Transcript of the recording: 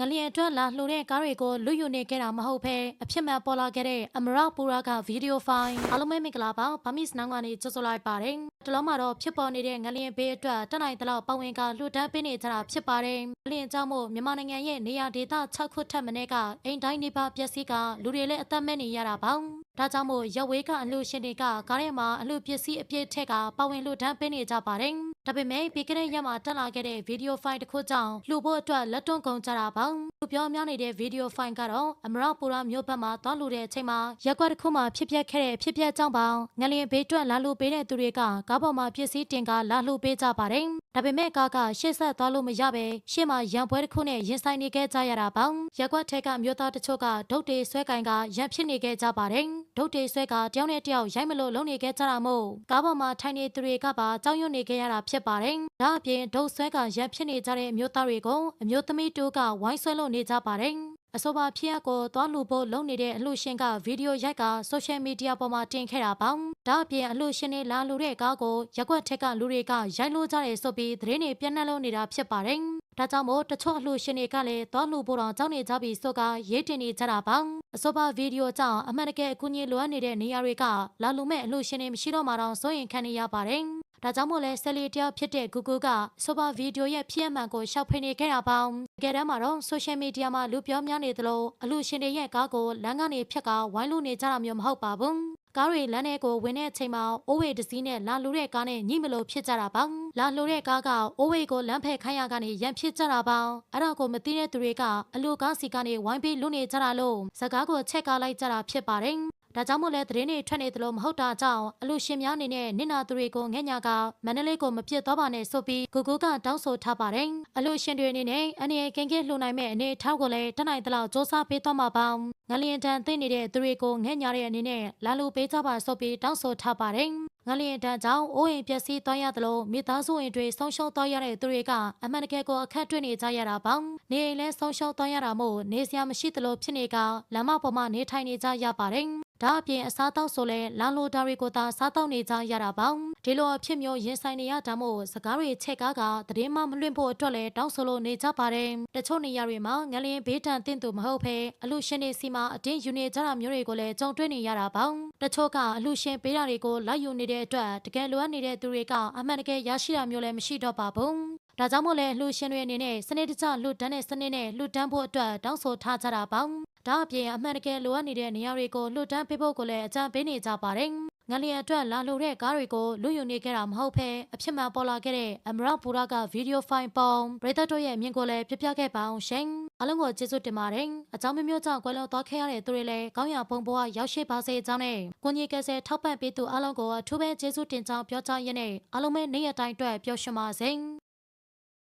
ငလျင်အတွက်လာလှူတဲ့ကားတွေကိုလွတ်ယူနေခဲ့တာမဟုတ်ဘဲအဖြစ်မှန်ပေါ်လာခဲ့တဲ့အမရပူရာကဗီဒီယိုဖိုင်အားလုံးပဲမင်္ဂလာပါဗမစ်နောင်ကနေကြိုဆိုလိုက်ပါတယ်တလုံးမှာတော့ဖြစ်ပေါ်နေတဲ့ငလျင်ဘေးအတွက်တက်နိုင်တလောက်ပဝင်ကလှူဒန်းပေးနေကြတာဖြစ်ပါတယ်ငလျင်ကြောင့်မို့မြန်မာနိုင်ငံရဲ့နေရာဒေသ6ခုထက်မနည်းကအိမ်တိုင်းနေပါပျက်စီးကလူတွေလည်းအသက်မဲ့နေရတာပါဒါကြောင့်မို့ရဝေးကအလှရှင်တွေကကားထဲမှာအလှပစ္စည်းအပြည့်ထက်ကပဝင်လှူဒန်းပေးနေကြပါတယ် ဒါပေမဲ့ပြီးခဲ့တဲ့ရက်မှာတက်လာခဲ့တဲ့ဗီဒီယိုဖိုင်တစ်ခုကြောင့်လှူဖို့အတွက်လက်တွန့်ကုန်ကြတာပါလူ ပြောများနေတဲ့ဗီဒီယိုဖိုင်ကတော့အမရပူရာမြို့ဘက်မှာသွားလှူတဲ့အချိန်မှာရက်ကွက်တစ်ခုမှာဖြစ်ပျက်ခဲ့တဲ့ဖြစ်ပျက်ကြောင့်ပေါငလျင်ဘေးတွက်လာလှူပေးတဲ့သူတွေကကားပေါ်မှာပစ္စည်းတင်ကားလာလှူပေးကြပါတယ်ဒါပေမဲ့ကားကရှေ့ဆက်သွားလို့မရပဲရှေ့မှာရံပွဲတစ်ခုနဲ့ရင်ဆိုင်နေခဲ့ကြရတာပါရက်ကွက်ထဲကမြို့သားတချို့ကဒုတ်တေဆွဲကင်ကရံဖြစ်နေခဲ့ကြပါတယ်ဒုတ်တေဆွဲကတယောက်နဲ့တယောက်ရိုက်မလို့လုံနေခဲ့ကြတာမို့ကားပေါ်မှာထိုင်နေသူတွေကပါကြောက်ရွံ့နေခဲ့ရတာဖြစ်ပါတယ်ဒါအပြင်ဒုတ်ဆွဲကရံဖြစ်နေကြတဲ့အမျိုးသားတွေကိုအမျိုးသမီးတူကဝိုင်းဆွဲလို့နေကြပါတယ်အဆိုပါဖြစ်ရပ်ကိုသွားလူဖို့လုပ်နေတဲ့အလှရှင်ကဗီဒီယိုရိုက်ကဆိုရှယ်မီဒီယာပေါ်မှာတင်ခဲ့တာပါ။ဒါအပြင်အလှရှင်တွေလာလူတဲ့ကားကိုရက်ွက်ထက်ကလူတွေကရိုက်လို့ကြတယ်ဆိုပြီးသတင်းတွေပြန့်နှံ့လို့နေတာဖြစ်ပါတယ်။ဒါကြောင့်မို့တချို့အလှရှင်တွေကလည်းသွားလူဖို့တော့ကြောက်နေကြပြီဆိုကရေးတင်နေကြတာပါ။အဆိုပါဗီဒီယိုကြောင့်အမှန်တကယ်အကူအညီလိုအပ်နေတဲ့နေရာတွေကလာလူမဲ့အလှရှင်တွေမရှိတော့မှတော့စိုးရင်ခံနေရပါတယ်။ ဒါကြောင့်မို့လဲဆယ်လီတယောက်ဖြစ်တဲ့ဂူဂူကဆိုပါဗီဒီယိုရဲ့ဖြစ်အမှန်ကိုရှောက်ဖိနေခဲ့တာပေါင်းတကယ်တမ်းမှာတော့ဆိုရှယ်မီဒီယာမှာလူပြောများနေသလိုအလူရှင်တွေရဲ့ကားကိုလမ်းကနေဖြတ်ကဝိုင်းလို့နေကြတာမျိုးမဟုတ်ပါဘူးကားတွေလမ်းထဲကိုဝင်တဲ့အချိန်မှာအိုးဝေတစည်းနဲ့လာလူတဲ့ကားနဲ့ညှိမလို့ဖြစ်ကြတာပါလာလူတဲ့ကားကအိုးဝေကိုလမ်းဖက်ခိုင်းရကနေရန်ဖြစ်ကြတာပါအဲ့ဒါကိုမသိတဲ့သူတွေကအလူကားစီကနေဝိုင်းပြီးလူနေကြတာလို့စကားကိုချက်ကားလိုက်ကြတာဖြစ်ပါတယ် ဒါကြောင့်မို့လဲသတင်းတွေထွက်နေသလိုမဟုတ်တာကြောင့်အလူရှင်များအနေနဲ့နင့်နာသူတွေကိုငဲ့ညာကမန္တလေးကိုမပြစ်သွားပါနဲ့ဆိုပြီးဂူဂူကတောင်းဆိုထားပါတယ်။အလူရှင်တွေအနေနဲ့အနေရကင်းကင်းလှူနိုင်မဲ့အနေအထောက်ကိုလည်းတနိုင်တလောက်စ조사ပေးသွားမှာပါ။ငလျင်တန်သိနေတဲ့သူတွေကိုငဲ့ညာတဲ့အနေနဲ့လာလူပေးကြပါဆိုပြီးတောင်းဆိုထားပါတယ်။ငလျင်တန်ကြောင့်အိုးအိမ်ပျက်စီးသွားရသလိုမိသားစုဝင်တွေဆုံးရှုံးသွားရတဲ့သူတွေကအမှန်တကယ်ကိုအခက်တွေ့နေကြရတာပါ။နေအိမ်လဲဆုံးရှုံးသွားရတာမို့နေစရာမရှိသလိုဖြစ်နေကလမ်းမပေါ်မှာနေထိုင်နေကြရပါတယ်။ ဒါအပြင်အစားတောက်ဆိုလဲလာလိုတာတွေကိုသာစားတောက်နေကြရတာပေါ့ဒီလိုအဖြစ်မျိုးရင်ဆိုင်နေရတာမို့စကားတွေချက်ကားကသတင်းမှမလွှင့်ဖို့အတွက်လဲတောင်းဆိုလို့နေကြပါတယ်တချို့နေရာတွေမှာငလျင်ဘေးတန်တင့်သူမဟုတ်ဘဲအလူရှင်တွေစီမှာအတင်းယူနေကြတာမျိုးတွေကိုလည်းကြုံတွေ့နေရတာပေါ့တချို့ကအလူရှင်ပေးတာတွေကိုလိုက်ယူနေတဲ့အတွက်တကယ်လိုအပ်နေတဲ့သူတွေကအမှန်တကယ်ရရှိတာမျိုးလည်းမရှိတော့ပါဘူးဒါကြောင့်မို့လဲလှူရှင်တွေအနေနဲ့စနစ်တကျလှူဒန်းတဲ့စနစ်နဲ့လှူဒန်းဖို့အတွက်တောင်းဆိုထားကြတာပေါ့ ဒါအပြင်အမှန်တကယ်လိုအပ်နေတဲ့နေရာတွေကိုလွတ်တန်းပေးဖို့ကိုလည်းအကြံပေးနေကြပါတယ်။ငလျင်အတွက်လာလိုတဲ့ကားတွေကိုလူယူနေခဲ့တာမဟုတ်ဘဲအဖြစ်မှန်ပေါ်လာခဲ့တဲ့အမရပူရာကဗီဒီယိုဖိုင်ပုံပရိသတ်တို့ရဲ့မြင်ကိုလည်းပြပြခဲ့ပါအောင်ရှင်။အားလုံးကိုကျေးဇူးတင်ပါတယ်။အကြောင်းမျိုးမျိုးကြောင့်ကွယ်လွန်သွားခဲ့ရတဲ့သူတွေလည်းကောင်းရာပုံပေါ်ရောက်ရှိပါစေကြောင်းနဲ့ကိုကြီးကဲဆဲထောက်ပံ့ပေးသူအားလုံးကိုအထူးပဲကျေးဇူးတင်ကြောင်းပြောကြားရင်းနဲ့အားလုံးပဲနေ့ရက်တိုင်းအတွက်ပျော်ရွှင်ပါစေ။